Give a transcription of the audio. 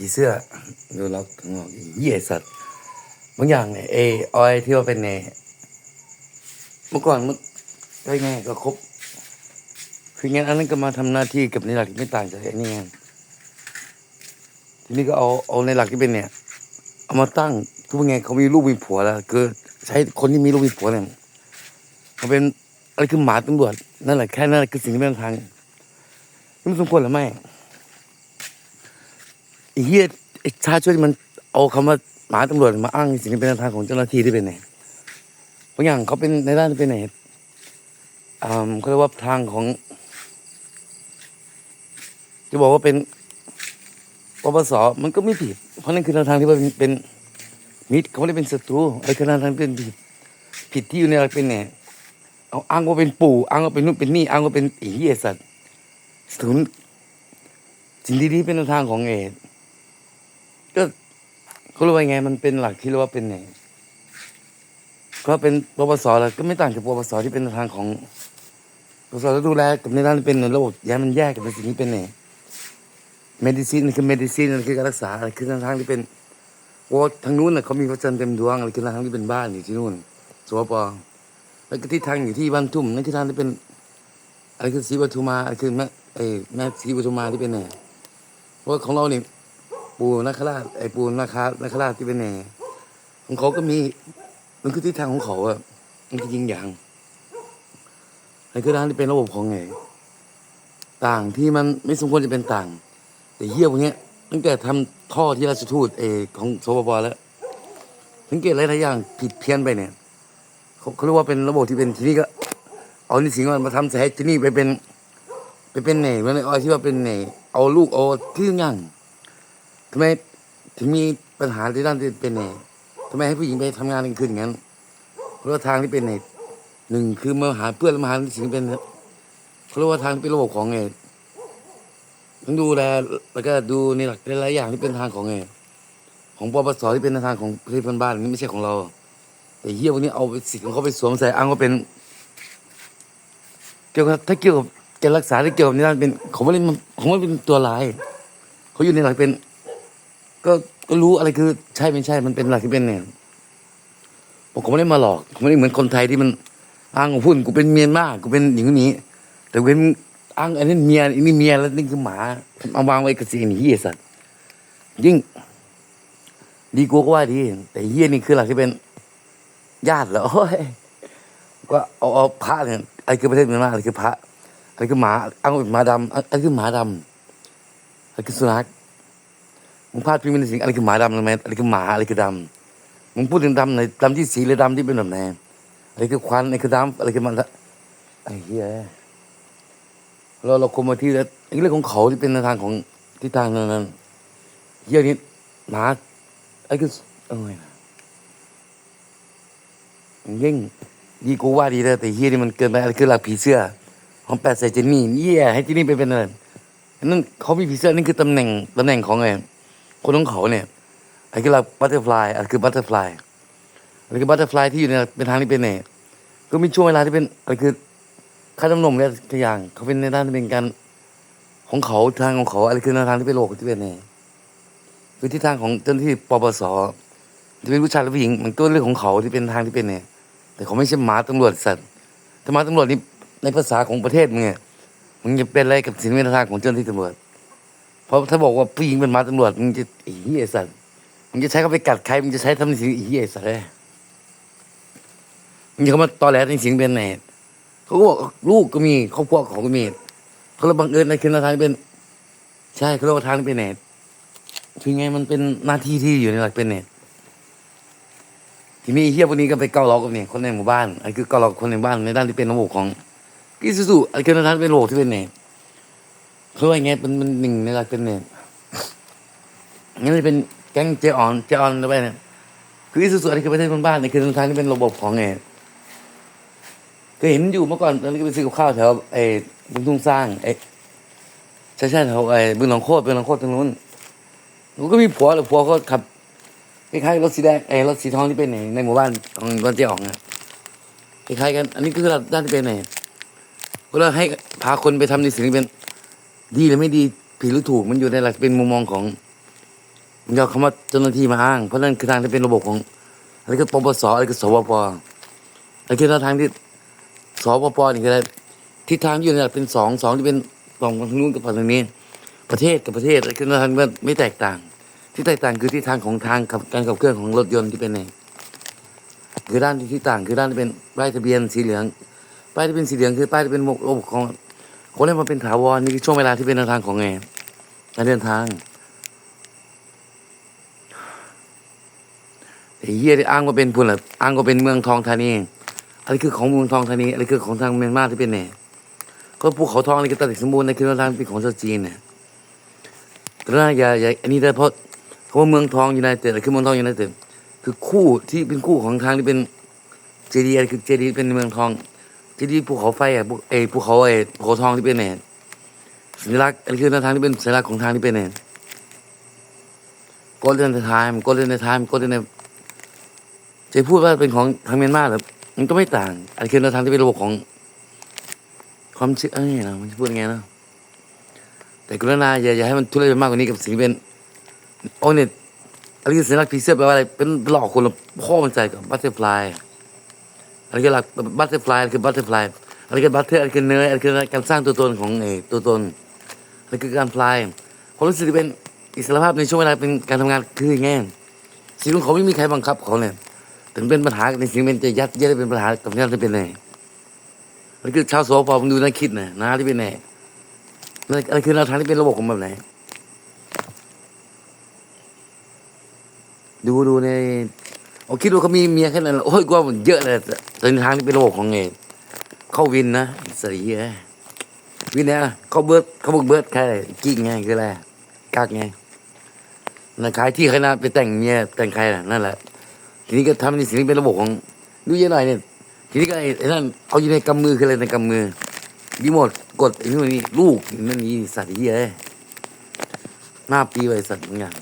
ผีเสื้อดูล็อกข้างอกเหี้ยสัตว์บางอย่างเนี่ยเอออยที่ว่าเป็นเนเมื่อก่อนมันก็ไงก็ครบคืองั้นอันนั้นก็มาทำหน้าที่กับในหลักที่ไม่ต่างจากไอ้นี่ไงทีนี้ก็เอาเอาในหลักที่เป็นเนี่ย เอามาตั้งทุกไงเขามีลูกมีผัวแล้ว คือใช้คนที่มีลูกมีผัวเนี่ยเขาเป็นอะไรคือหมาตำรวจนั่นแหละแค่นั้นแหละคือสิ่งที่เป็นทางนี่มันสมควรหรือไม่ เฮียไอ้ชาช่วยมันเอาคำว่าหมาตำรวจมาอ้างสิ่งที่เป็นแนวทางของเจ้าหน้าที่ที่เป็นไหนบางอย่างเขาเป็นในด้านที่เป็นไหนอ่าเขาเรียกว่าทางของ จะบอกว่าเป็นปปสมันก็ไม่ผิด เพราะนั่นคือแนวทางที่ว่าเป็นเป็นมิตรเขาไม่ได้เป็นศัตรูไอ้คือแนวทางที่เป็นผิด ผิดที่อยู่ในอะไรเป็นเนี่ยเอาอ้างว่าเป็นปู่อ้างว่าเป็นนู่นเป็นนี่อ้างว่าเป็นอ้เหี้ยสัตว์ศูนย์สิ่งดีๆเป็นแนวทางของเอ ก็เขาเรียกว่าไง มันเป็นหลักที่เรียกว่าเป็นไงก็เป็นปปสแหละก็ไม่ต่างจากปปสที่เป็นทางของปปสจะดูแลกับในด้านที่เป็นระบบแยกมันแยกกับในสิ่งที่เป็นไง medicine นี่คือ medicine นั่นคือการรักษาอะไรคือทางที่เป็นว่าทางนู้นน่ะเขามีพระจันทร์เต็มดวงอะไรคือทางที่เป็นบ้านอยู่ที่นู่นสวปแล้วก็ที่ทางอยู่ที่บ้านทุ่มนั่นคือทางที่เป็นอะไรคือศรีปทุมาอะไรคือแม่ไอ้แม่ศรีปทุมาที่เป็นไงเพราะของเราเนี่ย ปูนาคราชไอ้ปูนาคานาคราชที่เป็นแหน่ของเขาก็มี มันคือทิศทางของเขาอะมันคือยิงอย่างไอ้คือด้านที่เป็นระบบของไงต่างที่มันไม่สมควรจะเป็นต่าง แต่เหี้ยพวกเนี้ยตั้งแต่ทำท่อที่ราชทูตเอของสปปแล้วสังเกตหลายๆอย่างผิดเพี้ยนไปเนี่ยเขาเขาเรียกว่าเป็นระบบที่เป็นที่นี่ก็เอานี่สิ่งมันมาทำใส่ที่นี่ไปเป็น ไปเป็นเหน่เหมือนไอ้อ้อยที่ว่าเป็นเหน่เอาลูกเอาที่ย่าง ทำไมถึงมีปัญหาในด้านที่เป็นเนยทำไมให้ผู้หญิงไปทำงานกลางคืนอย่างนั้น เพราะว่าทางที่เป็นเนยหนึ่งคือมาหาเพื่อนแล้วมาหาสิ่งเป็นเขาเรียกว่าทางเป็นระบบของเนยต้องดูแลแล้วก็ดูในหลักหลายๆอย่างที่เป็นทางของเนยของปปสที่เป็นทางของประเทศเพื่อนบ้านนี่ไม่ใช่ของเรา แต่เฮียวันนี้เอาสิทธิ์ของเขาไปสวมใส่อ้างว่าเป็น เกี่ยวกับถ้าเกี่ยวกับการรักษาที่เกี่ยวกับในด้านเป็นขาไม่ได้มันขาไม่ได้เป็นตัวร้ายเขาอยู่ในหลักเป็น ก็ก็รู้อะไรคือใช่ไม่ใช่ มันเป็นหลักที่เป็นเนี่ยผมก็ไม่ได้มาหลอกผมไม่ได้เหมือนคนไทยที่มันอ้างของพูดกูเป็นเมียนมากูเป็นอย่างนี้ แต่เป็นอ้างอันนี้เมียอันนี้เมียแล้วนี่คือหมาเอาวางไว้กับสิ่งนี้เฮียสัตว์ยิ่ง ดีกูก็ว่าดี แต่เฮียนี่คือหลักที่เป็นญาติเหรอโอ้ยก็เอาเอาพระเนี่ยอะไรคือประเทศเมียนมาอะไรคือพระอะไรคือหมาอ้างเป็นหมาดำอะไรคือหมาดำอะไรคือสุนัข มึงพลาดพิงเป็นสิ่งอะไรคือหมาดำทำไมอะไรคือหมาอะไรคือดำมึงพูดถึงดำในดำที่สีหรือดำที่เป็นแบบไหนอะไรคือควันอะไรคือดำอะไรคือมันละไอ้เหี้ยเราเราคมมาที่แล้วไอ้เรื่องของเขาที่เป็นทางของทิศทางนั้นเหี้ยนี้หมาไอ้คือเอ้ยยิ่งดีกูว่าดีแล้วแต่เหี้ยนี่มันเกินไปอะไรคือหลักผีเสื้อของแปดใส่เจนนี่เหี้ยให้เจนนี่ไปเป็นอะไรนั่นเขามีผีเสื้อนั่นคือตำแหน่งตำแหน่งของไง คนของเขาเนี่ยไอ้คือเราบัตเตอร์ฟลายอะไรคือบัตเตอร์ฟลายอะไรคือบัตเตอร์ฟลายที่อยู่ในเป็นทางที่เป็นเนี่ยก็มีช่วงเวลาที่เป็นอะไรคือค่าน้ำนมเนี่ยตัวอย่างเขาเป็นในด้านที่เป็นการของเขาทางของเขาอะไรคือแนวทางที่เป็นโลกที่เป็นเนี่ยคือที่ทางของเจ้าหน้าที่ปปสจะเป็นผู้ชายหรือผู้หญิง มันก็เรื่องของเขาที่เป็นทางที่เป็นเนี่ย แต่เขาไม่ใช่หมาตำรวจสัตว์ถ้าหมาตำรวจนี่ในภาษาของประเทศมึงเนี่ยมึงจะเป็นอะไรกับสิ่งเป็นทางของเจ้าหน้าที่ตำรวจ เพราะถ้าบอกว่าผู้หญิงเป็นหมาตำรวจมึงจะไอ้เหี้ยไอ้สัตว์มึงจะใช้เขาไปกัดใครมึงจะใช้ทำในสิ่งไอ้เหี้ยไอ้สัตว์เลยมึงจะเขามาตอแหลในสิ่งเป็นไหนเขาก็บอกลูกก็มีครอบครัวของก็มีเขาเลยบังเอิญในคืนทางที่เป็น ใช่เขาเรียกว่าทางเป็นเนตคือไงมันเป็นหน้าที่ที่อยู่ในหลักเป็นเนตทีนี้เฮียพวกนี้ก็ไปเกาล้อกับเนี่ยคนในหมู่บ้านไอ้คือเกาล้อกคนในบ้านในด้านที่เป็นระบบของกิสุสุไอ้คือนทางที่เป็นระบบที่เป็นเนต คือว่าไงเป็นมันหนึ่งในหลักเป็นเนี่ยงั้นจะเป็นแก๊งเจออนเจออนอะไรเนี่ยคืออิสุสุนี่คือประเทศบ้านๆนี่คือทางที่เป็นระบบของไงเคยเห็นอยู่เมื่อก่อนตอนนี้ก็ไปซื้อกับข้าวแถวไอ้บึงทุ่งสร้างไอ้ใช่ใช่แถวไอ้บึงหนองโคตรบึงหนองโคตรตรงนู้นมันก็มีผัวหรือผัวก็ขับคล้ายๆรถสีแดงไอ้รถสีทองที่เป็นไหนในหมู่บ้านของบ้านเจ๊อ๋องอะคล้ายๆกัน อันนี้ก็คือด้านที่เป็นไหนก็เราให้พาคนไปทำในสิ่งที่เป็น ดีหรือไม่ดีผิดหรือถูกมันอยู่ในหลักเป็นมุมมองของมึงเอาคำว่าเจ้าหน้าที่มาอ้าง เพราะนั่นคือทางที่เป็นระบบของอะไรคือปปสอะไรคือสวปอะไรคือทางที่สวปนี่คืออะไรทิศทางอยู่เนี่ยเป็นสองสองที่เป็นสองทางนู้นกับฝั่งทางนี้ ประเทศกับประเทศอะไรคือทางมันไม่แตกต่าง ที่แตกต่างคือที่ทางของทางกับการขับเคลื่อนของรถยนต์ที่เป็นไงคือด้านที่ต่าง คือด้านที่เป็นป้ายทะเบียนสีเหลืองป้ายที่เป็นสีเหลืองคือป้ายที่เป็นระบบของ คนเล่นมาเป็นถาวรนี่คือช่วงเวลาที่เป็นแนทางของไงการเดินทางไอ้เหี้ยที่อ้างว่าเป็นพุ่นละอ้างว่าเป็นเมืองทองธานีอะไรคือของเมืองทองธานีอะไรคือของทางเมียนมาที่เป็นเนี่ยก็ภูเขาทองอะไรก็ตัดสมบูรณ์ในคือแนทางเป็นของชาวจีนเนี่ยแต่ว่าอย่าอย่าอันนี้ได้เพราะเขาว่าเมืองทองอยู่ในเต็ดอะไรคือเมืองทองอยู่ในเต็ดคือคู่ที่เป็นคู่ของทางที่เป็นเจดีย์คือเจดีย์เป็นเมืองทอง ที่ที่ภูเขาไฟอะภูเอภูเขาเอภูเขาทองที่เป็นเนี่ยสัญลักษณ์อันนี้คือแนวทางที่เป็นสัญลักษณ์ของทางที่เป็นเนี่ยกดเล่นในไทม์กดเล่นในไทม์กดเล่นในจะพูดว่าเป็นของทางเมียนมาหรือมันก็ไม่ต่างอันนี้คือแนวทางที่เป็นระบบของ ความเชื่อเอ้ยนะมันจะพูดยังไงนะแต่กรุณาอย่าอย่าให้มันทุเรศไปมากกว่านี้กับสิ่งที่เป็นโอ้เนี่ยอันนี้คือสัญลักษณ์ผีเสื้อแปลว่าอะไรเป็นหลอกคนละพ่อมันใจกับบัตเตอร์ฟลาย อันนี้คือหลักบัตเตอร์ฟลายคือบัตเตอร์ฟลายอันนี้คือบัตเตอร์อันนี้คือเนยอันนี้คือการสร้างตัวตนของเอตัวตนอันนี้คือการฟลายความรู้สึกที่เป็นอิสรภาพในช่วงเวลาเป็นการทำงานคืออย่างไงสิ่งของเขาไม่มีใครบังคับเขาเนี่ยถึงเป็นปัญหาในสิ่งเป็นจะยัดเยียดให้เป็นปัญหากับงานที่เป็นไงอันนี้คือชาวสวปผมดูนักคิดนะนะที่เป็นไงอันนี้คือแนวทางที่เป็นระบบของแบบไหนดูดูใน ผมคิดว่าเขามีเมียแค่นั้นหละโอ้ยกว่ามันเยอะเลยแต่แต่ในทางที่เป็นระบบของเงเข้าวินนะสรีเอ้วินเนี่ยเขาเบิร์ดเขาบอกเบิร์ดใครกิ๊กไงคืออะไรกักไงนะขายที่ใครนะไปแต่งเมียแต่งใครน่ะนั่นแหละ ทีนี้ก็ทำในสิ่งที่เป็นระบบของดูเยอะหน่อยเนี่ยทีนี้ก็ไอ้นั่นเอาอยู่ในกำมือคืออะไรในกำมือรีโมทกดไอ้นู่นนี่ลูกนั่นนี่สัตว์เหี้ยเอ้ยหน้าปีไว้สัตว์บางอย่าง